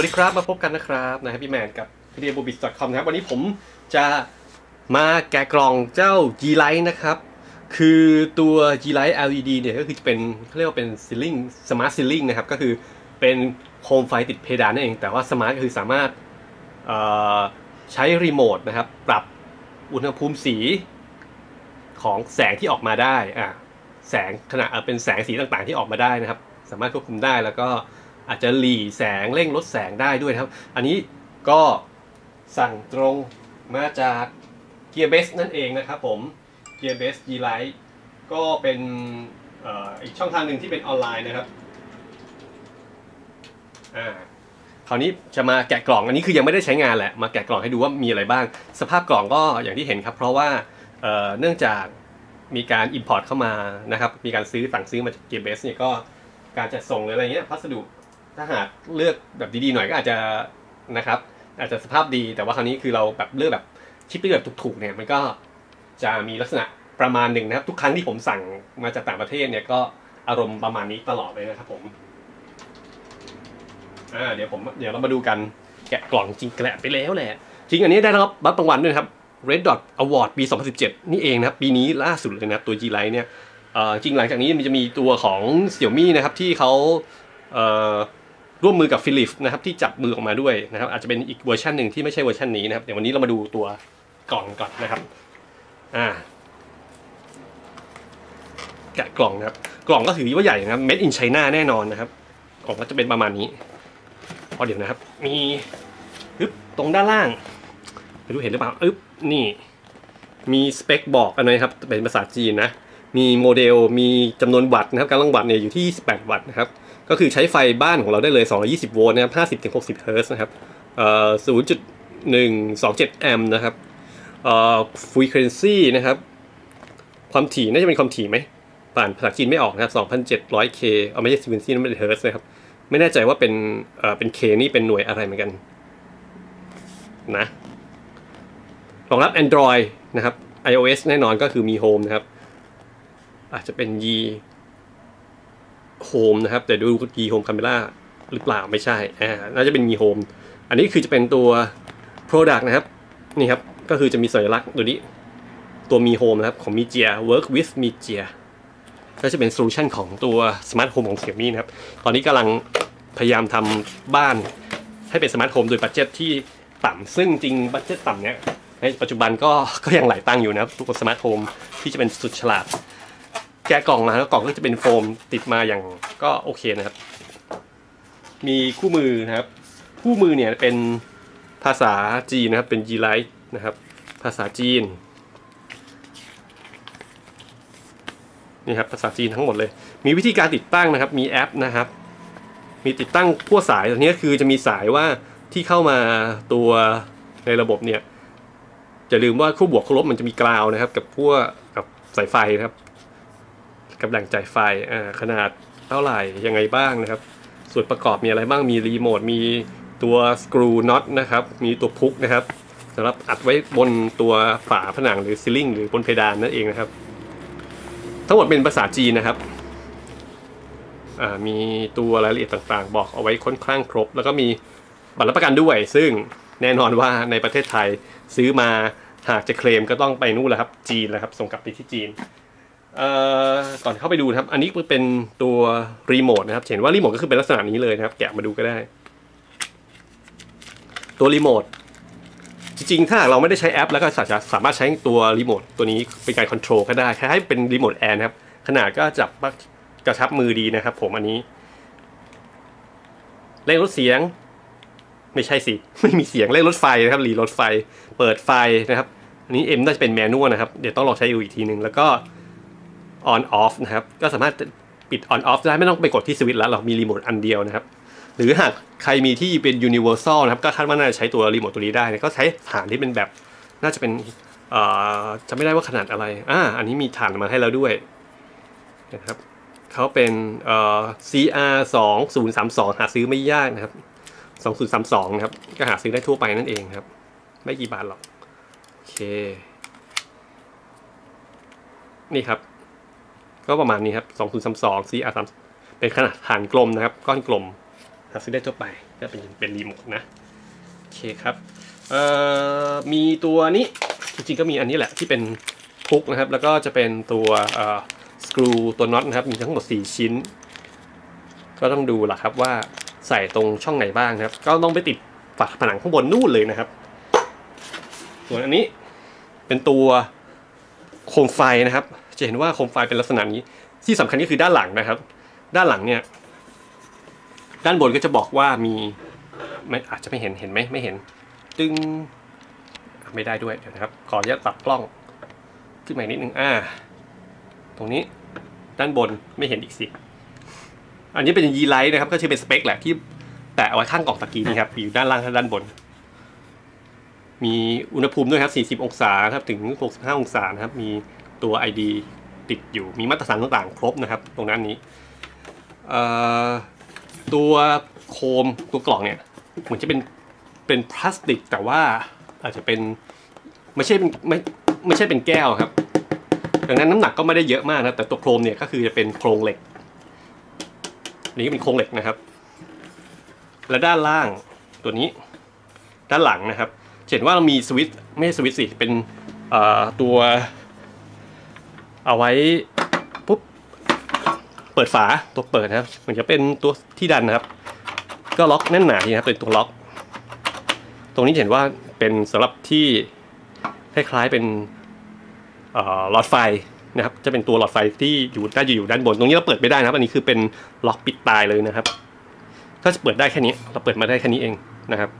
วัสดีครับมาพบกันนะครับนะ Happy Man กับ p d b o b i s c o m นะครับวันนี้ผมจะมาแกะกล่องเจ้า G Light นะครับ คือตัว G Light LED เนี่ยก็คือจะเป็นเขาเรียกว่าเป็น ceiling smart ceiling นะครับ ก็คือเป็นโคมไฟติดเพดานนั่นเอง แต่ว่า smart ก็คือสามารถใช้รีโมทนะครับ ปรับอุณหภูมิสีของแสงที่ออกมาได้อ่าแสงขณะเป็นแสงสีต่างๆที่ออกมาได้นะครับ สามารถควบคุมได้แล้วก็ อาจจะหลีแสงเร่งลดแสงได้ด้วยนะครับ อันนี้ก็สั่งตรงมาจาก Gearbest นั่นเองนะครับผม Gearbest G Light ก็เป็นอ,อีกช่องทางหนึ่งที่เป็นออนไลน์นะครับอ่าคราวนี้จะมาแกะกล่องอันนี้คือยังไม่ได้ใช้งานแหละมาแกะกล่องให้ดูว่ามีอะไรบ้าง สภาพกล่องก็อย่างที่เห็นครับ เพราะว่าเเนื่องจากมีการ Import เข้ามานะครับ มีการซื้อสั่งซื้อมาจาก Gearbest เนี่ยก็การจัดส่งหรืออะไรเงี้ยพัสดุ ถ้าหากเลือกแบบดีๆหน่อยก็อาจจะนะครับ อาจจะสภาพดีแต่ว่าคราวนี้คือเราแบบเลือกแบบชิปที่แบบถูกๆเนี่ยมันก็จะมีลักษณะประมาณหนึ่งนะครับ ทุกครั้งที่ผมสั่งมาจากต่างประเทศเนี่ยก็อารมณ์ประมาณนี้ตลอดเลยนะครับผมอ่าเดี๋ยวผมเดี๋ยวเรามาดูกันแกะกล่องจริงแกะไปแล้วแหละจริงอันนี้ได้รับบัตรรางวัลด้วยครับ Red Dot Award ปี 2017 นี่เองนะครับ ปีนี้ล่าสุดเลยนะตัว G Lite เนี่ยอ่อจริงหลังจากนี้มันจะมีตัวของ Xiaomi นะครับที่เขาเอ่อ ร่วมมือกับ Philips นะครับที่จับมือออกมาด้วยนะครับอาจจะเป็นอีกเวอร์ชันหนึ่งที่ไม่ใช่เวอร์ชันนี้นะครับเดี๋ยววันนี้เรามาดูตัวกล่องก่อนนะครับอ่าแกะกล่องนะครับกล่องก็ถือว่าใหญ่นะครับ Made in China แน่นอนนะครับกล่องก็จะเป็นประมาณนี้พอเดี๋ยวนะครับ มีอึ๊บตรงด้านล่างไม่รู้เห็นหรือเปล่าอึ๊บนี่ มีสเปคบอกกันนะครับเป็นภาษาจีนนะมีโมเดลมีจำนวนวัตต์นะครับการลังวัตต์เนี่ยอยู่ที่28วัตต์นะครับ ก็คือใช้ไฟบ้านของเราได้เลย 220 โวลต์นะครับ 50-60 เฮิร์ตซ์นะครับเอ่อ0.127 แอมป์นะครับเอ่อ frequency นะครับ ความถี่น่าจะเป็นความถี่ไหมป่านภาษาจีนไม่ออกนะครับ 2,700K เอาไม่ใช่ frequency นั่นเป็นเฮิร์ตซ์นะครับ ไม่แน่ใจว่าเป็นเอ่อเป็น K นี่เป็นหน่วยอะไรเหมือนกันนะรองรับ Android นะครับ iOS แน่นอนก็คือมี Home นะครับ อาจจะเป็น Yi Home นะครับ แต่ดู Yi Home Camera หรือเปล่าไม่ใช่อ่าน่าจะเป็น Yi Home อันนี้คือจะเป็นตัว Product นะครับ นี่ครับ ก็คือจะมีสัญลักษณ์ตัวนี้ ตัวมี Home นะครับ ของ Mijia Work with Mijia ก็จะเป็นโซลูชันของตัว Smart Home ของ Xiaomi นะครับ ตอนนี้กำลังพยายามทำบ้านให้เป็น Smart Home โดยบัตเจ็ตที่ต่ำซึ่งจริงบัตเจ็ตต่ำเนี่ยในปัจจุบันก็ก็ยังหลายตังอยู่นะครับตัวสมาร์ทโฮมที่จะเป็นสุดฉลาด แกะกล่องมาแล้วกล่องก็จะเป็นโฟมติดมาอย่างก็โอเคนะครับ มีคู่มือนะครับ คู่มือเนี่ยเป็นภาษาจีนนะครับ เป็น G Lite นะครับ ภาษาจีนนี่ครับภาษาจีนทั้งหมดเลย มีวิธีการติดตั้งนะครับ มีแอปนะครับ มีติดตั้งพวกสายตัวนี้คือจะมีสายว่าที่เข้ามาตัวในระบบเนี่ยจะลืมว่าคู่บวกคู่ลบมันจะมีกราวนะครับ กับพวกกับสายไฟนะครับ กับแหล่งจ่ายไฟขนาดเท่าไหร่ยังไงบ้างนะครับ ส่วนประกอบมีอะไรบ้างมีรีโมทมีตัวสกรูน็อตนะครับ มีตัวพุกนะครับสำหรับอัดไว้บนตัวฝาผนังหรือซีลิงหรือบนเพดานนั่นเองนะครับ ทั้งหมดเป็นภาษาจีนนะครับมีตัวรายละเอียดต่างๆ บอกเอาไว้ค่อนข้างครบ แล้วก็มีบัตรรับประกันด้วย ซึ่งแน่นอนว่าในประเทศไทยซื้อมาหากจะเคลมก็ต้องไปนู่นแหละครับ จีนแหละครับ ส่งกลับไปที่จีน ก่อนเข้าไปดูนะครับ อันนี้เป็นตัวรีโมทนะครับ เห็นว่ารีโมทก็คือเป็นลักษณะนี้เลยนะครับ แกะมาดูก็ได้ ตัวรีโมทจริงๆ ถ้าเราไม่ได้ใช้แอป แล้วก็สามารถใช้ตัวรีโมทตัวนี้เป็นการคอนโทรลก็ได้แค่ให้เป็นรีโมทแอร์นะครับ ขนาดก็จับกระชับมือดีนะครับ ผมอันนี้เร่งลดเสียง ไม่ใช่สิ ไม่มีเสียงเร่งรถไฟนะครับรีรถไฟ เปิดไฟนะครับ อันนี้ M น่าจะเป็นแมนนวลนะครับ เดี๋ยวต้องลองใช้ดูอีกทีหนึ่งแล้วก็ on off นะครับ ก็สามารถปิด on off ได้ไม่ต้องไปกดที่สวิตช์แล้ว เรามีรีโมทอันเดียวนะครับ หรือหากใครมีที่เป็น universal นะครับ ก็คาดว่าน่าจะใช้ตัวรีโมทตัวนี้ได้นะก็ใช้ฐานที่เป็นแบบ น่าจะเป็นเออจะไม่ได้ว่าขนาดอะไรอ่าอันนี้มีฐานมาให้แล้วด้วยนะครับเขาเป็นเอ่อ CR 2 0 3 2หาซื้อไม่ยากนะครับ2032นะครับ ก็หาซื้อได้ทั่วไปนั่นเองครับ ไม่กี่บาทหรอก โอเค นี่ครับ ก็ประมาณนี้ครับ2032 CR3 เป็นขนาดฐานกลมนะครับ ก้อนกลมหาซื้อได้ทั่วไปก็เป็นเป็นรีโมทนะโอเคครับเอ่อมีตัวนี้จริงๆก็มีอันนี้แหละที่เป็นพุกนะครับ แล้วก็จะเป็นตัวเอ่อสกรูตัวน็อตนะครับ มีทั้งหมด 4 ชิ้น ก็ต้องดูล่ะครับว่าใส่ตรงช่องไหนบ้างนะครับ ก็ต้องไปติดฝาผนังข้างบนนู่นเลยนะครับ ส่วนอันนี้เป็นตัวโคมไฟนะครับ จะเห็นว่าโคมไฟเป็นลักษณะนี้ ที่สำคัญก็คือด้านหลังนะครับ ด้านหลังเนี่ย ด้านบนก็จะบอกว่ามีไม่อาจจะไม่เห็นเห็นไหมไม่เห็น ตึงไม่ได้ด้วยเดี๋ยวนะครับ ขออนุญาตปรับกล้องขึ้นมาอีกนิดนึงอ่า ตรงนี้ด้านบนไม่เห็นอีกสิ อันนี้เป็นยีไลท์นะครับ ก็จะเป็นสเปคแหละที่แตะเอาไว้ข้างกล่องตะกี้นี่ครับอยู่ด้านล่างและด้านบน มีอุณหภูมิด้วยครับ 40 องศาครับถึง 65 องศานะครับ มี ตัว ID ติดอยู่มีมาตรฐานต่างๆ ครบนะครับ ตรงนั้นนี้ตัวโคมตัวกล่องเนี่ยเหมือนจะเป็นเป็นพลาสติก แต่ว่าอาจจะเป็นไม่ใช่เป็นไม่ไม่ใช่เป็นแก้วครับ ดังนั้นน้ำหนักก็ไม่ได้เยอะมากนะแต่ตัวโครมเนี่ยก็คือจะเป็นโครงเหล็กอันนี้ก็เป็นโครงเหล็กนะครับ และด้านล่างตัวนี้ด้านหลังนะครับเห็นว่าเรามีสวิตช์ไม่ใช่สวิตช์สิเป็นตัว เอาไว้ปุ๊บเปิดฝาตัวเปิดนะครับมันจะเป็นตัวที่ดันนะครับ ก็ล็อกแน่นหนาดีนะครับเป็นตัวล็อก ตรงนี้เห็นว่าเป็นสำหรับที่คล้ายๆเป็นหลอดไฟนะครับ จะเป็นตัวหลอดไฟที่อยู่น่าจะอยู่ด้านบน ตรงนี้เราเปิดไม่ได้นะครับ อันนี้คือเป็นล็อกปิดตายเลยนะครับ ก็จะเปิดได้แค่นี้ เราเปิดมาได้แค่นี้เองนะครับ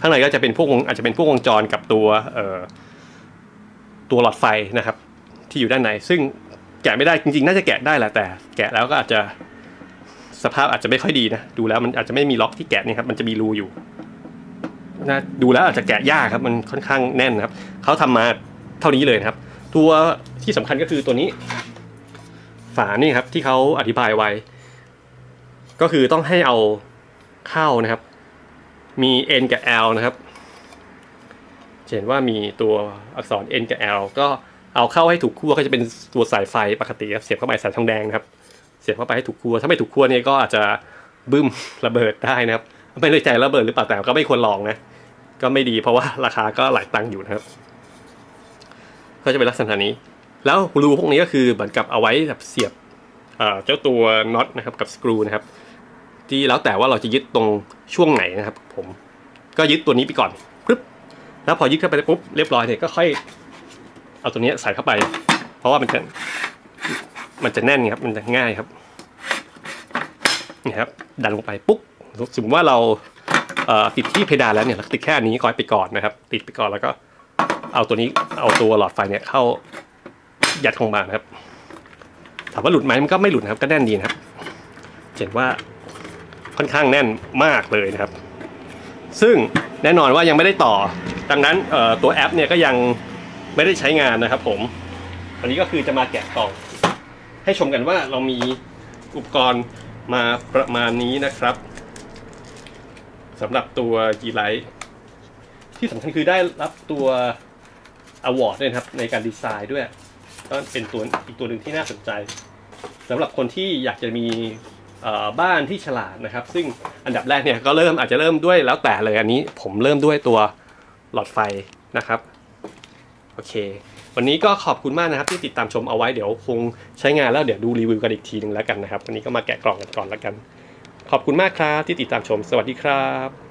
ข้างในก็จะเป็นพวกอาจจะเป็นพวกวงจรกับตัวตัวหลอดไฟนะครับ ที่อยู่ด้านใน ซึ่งแกะไม่ได้จริงๆ น่าจะแกะได้แหละแต่ แกะแล้วก็อาจจะสภาพอาจจะไม่ค่อยดีนะดูแล้วมันอาจจะไม่มีล็อกที่แกะนี่ครับมันจะมีรูอยู่นะดูแล้วอาจจะแกะยากครับมันค่อนข้างแน่นนะครับเขาทำมาเท่านี้เลยนะครับ ตัวที่สำคัญก็คือตัวนี้ ฝานี่ครับที่เขาอธิบายไว้ ก็คือต้องให้เอาเข้านะครับ มี N กับ L นะครับเห็นว่ามีตัวอักษร N กับ L ก็ เอาเข้าให้ถูกขั้วก็จะเป็นตัวสายไฟปกติครับเสียบเข้าไปสายทองแดงนะครับ เสียบเข้าไปให้ถูกขั้วถ้าไม่ถูกขั้วเนี่ยก็อาจจะบึ้มระเบิดได้นะครับไม่เลยใจระเบิดหรือเปล่าแต่ก็ไม่ควรลองนะก็ไม่ดีเพราะว่าราคาก็หลายตังค์อยู่นะครับ ก็จะเป็นลักษณะนี้ แล้วรูพวกนี้ก็คือเหมือนกับเอาไว้แบบเสียบเอ่อเจ้าตัวน็อตนะครับกับสกรูนะครับ ที่แล้วแต่ว่าเราจะยึดตรงช่วงไหนนะครับ ผมก็ยึดตัวนี้ไปก่อนปึ๊บแล้วพอยึดเข้าไปปุ๊บเรียบร้อยเนี่ยก็ค่อย เอาตัวนี้ใส่เข้าไป เพราะว่ามันจะมันจะแน่นครับมันจะง่ายครับนี่ครับดันลงไปปุ๊บสมมติว่าเราติดที่เพดานแล้วเนี่ยติดแค่อันนี้ก่อนไปก่อนนะครับ ติดไปก่อนแล้วก็ เอาตัวนี้เอาตัวหลอดไฟเนี่ยเข้ายัดลงมานะครับถามว่าหลุดไหมมันก็ไม่หลุดครับก็แน่นดีนะครับเห็นว่าค่อนข้างแน่นมากเลยนะครับ ซึ่งแน่นอนว่ายังไม่ได้ต่อ ดังนั้นตัวแอปเนี่ยก็ยัง ไม่ได้ใช้งานนะครับผมอันนี้ก็คือจะมาแกะกล่อง ให้ชมกันว่าเรามีอุปกรณ์มาประมาณนี้นะครับสำหรับตัว G Lite ที่สำคัญคือได้รับตัว award ด้วยครับ ในการดีไซน์ด้วยก็เป็นตัวอีกตัวหนึ่งที่น่าสนใจสำหรับคนที่อยากจะมีบ้านที่ฉลาดนะครับ ซึ่งอันดับแรกเนี่ยก็เริ่มอาจจะเริ่มด้วยแล้วแต่เลยอันนี้ผมเริ่มด้วยตัวหลอดไฟนะครับ โอเค วันนี้ก็ขอบคุณมากนะครับที่ติดตามชมเอาไว้เดี๋ยวคงใช้งานแล้วเดี๋ยวดูรีวิวกันอีกทีหนึ่งแล้วกันนะครับ วันนี้ก็มาแกะกล่องกันก่อนแล้วกัน ขอบคุณมากครับที่ติดตามชม สวัสดีครับ